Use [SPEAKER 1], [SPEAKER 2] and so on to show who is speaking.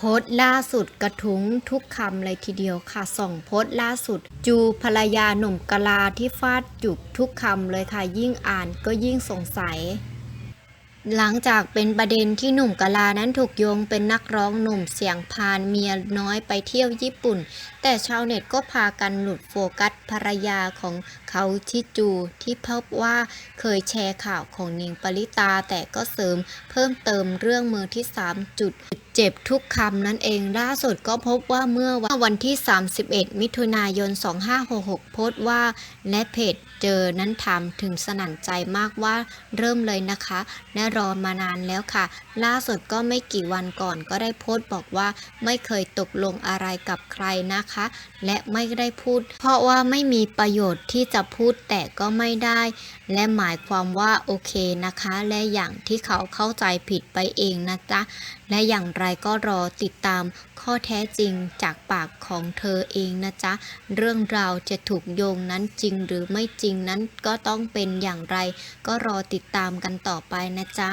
[SPEAKER 1] โพสต์ล่าสุดกระทุ้งทุกคำเลยทีเดียวค่ะส่องโพสต์ล่าสุด จูภรรยาหนุ่มกะลาที่ฟาดจุกทุกคำเลยค่ะ ยิ่งอ่านก็ยิ่งสงสัย หลังจากเป็นประเด็นที่หนุ่มกะลานั้นถูกโยงเป็นนักร้องหนุ่มเสียงพานเมียน้อยไปเที่ยวญี่ปุ่น แต่ชาวเน็ตก็พากันหลุดโฟกัสภรรยาของเขาที่จูที่พบว่าเคยแชร์ข่าวของนิงปริตาแต่ก็เสริมเพิ่มเติมเรื่องมือที่3จุด เจ็บทุกคำนั่นเองล่าสุดก็พบว่าเมื่อวันที่ 31 มิถุนายน 2566 โพสต์ว่า และเพจเจอนั้นทำถึงสนั่นใจมากว่าเริ่มเลยนะคะ และรอมานานแล้วค่ะ ล่าสุดก็ไม่กี่วันก่อนก็ได้โพสต์บอกว่าไม่เคยตกลงอะไรกับใครนะคะ และไม่ได้พูด เพราะว่าไม่มีประโยชน์ที่จะพูดแต่ก็ไม่ได้ และหมายความว่าโอเคนะคะ และอย่างที่เขาเข้าใจผิดไปเองนะจ๊ะและอย่างไรไรก็รอติดตามข้อแท้จริงจากปากของเธอเองนะจ๊ะ เรื่องราวจะถูกโยงนั้นจริงหรือไม่จริงนั้นก็ต้องเป็นอย่างไร ก็รอติดตามกันต่อไปนะจ๊ะ